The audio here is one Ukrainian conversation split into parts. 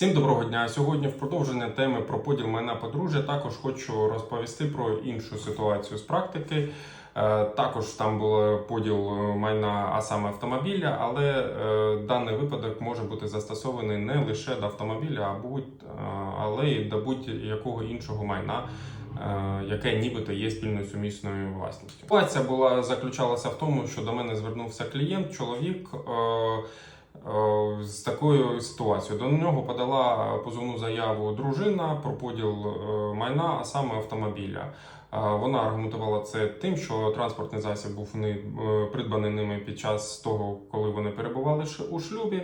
Всім доброго дня. Сьогодні в продовження теми про поділ майна подружжя також хочу розповісти про іншу ситуацію з практики. Е, Також там був поділ майна, а саме автомобіля, але е, даний випадок може бути застосований не лише до автомобіля, е, але й до будь-якого іншого майна. Яке нібито є спільною сумісною власністю. Ситуація була заключалася в тому, що до мене звернувся клієнт, чоловік з такою ситуацією. До нього подала позовну заяву дружина про поділ е, майна, а саме автомобіля. Вона аргументувала це тим, що транспортний засіб був е, придбаний ними під час того, коли вони перебували у шлюбі.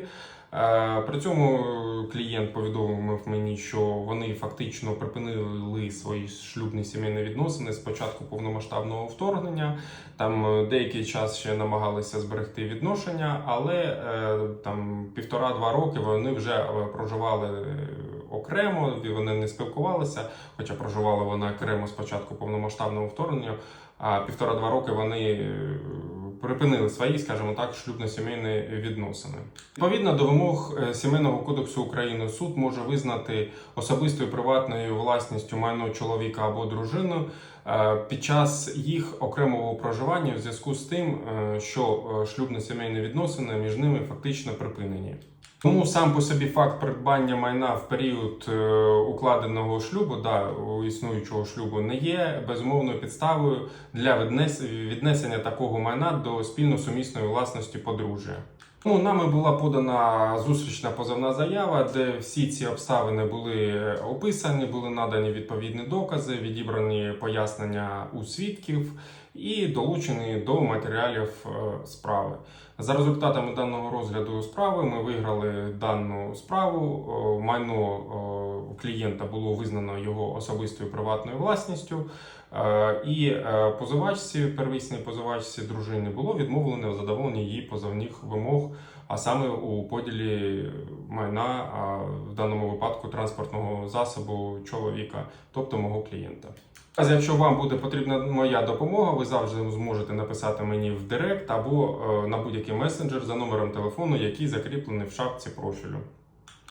Е, При цьому клієнт повідомив мені, що вони фактично припинили свої шлюбні сімейні відносини з початку повномасштабного вторгнення. Там е, деякий час ще намагалися зберегти відношення, але там півтора-два роки вони вже проживали окремо, вони не спілкувалися, хоча проживали вони окремо з початку повномасштабного вторгнення. А півтора-два роки вони е, припинили свої, скажімо так, шлюбно-сімейні відносини. Відповідно до вимог е, Сімейного кодексу України, суд може визнати особистою приватною власністю майно чоловіка або дружини е, під час їх окремого проживання в зв'язку з тим, що шлюбно-сімейні відносини між ними фактично припинені. Тому сам по собі факт придбання майна в період е, укладеного шлюбу, да, існуючого шлюбу, не є безумовною підставою для віднес- віднесення такого майна до спільно сумісної власності подружжя. Ну, нами була подана зустрічна позовна заява, де всі ці обставини були описані, були надані відповідні докази, відібрані пояснення у свідків і долучені до матеріалів е, справи. За результатами даного розгляду справи ми виграли дану справу. Майно клієнта було визнано його особистою приватною власністю. Е, І е, позивачці, первісній позивачці дружини, було відмовлено в задоволенні її позовних вимог, а саме у поділі майна, в даному випадку транспортного засобу чоловіка, тобто мого клієнта. Якщо вам буде потрібна моя допомога, ви завжди зможете написати мені в Директ або е, на будь-який месенджер за номером телефону, який закріплений в шапці профілю.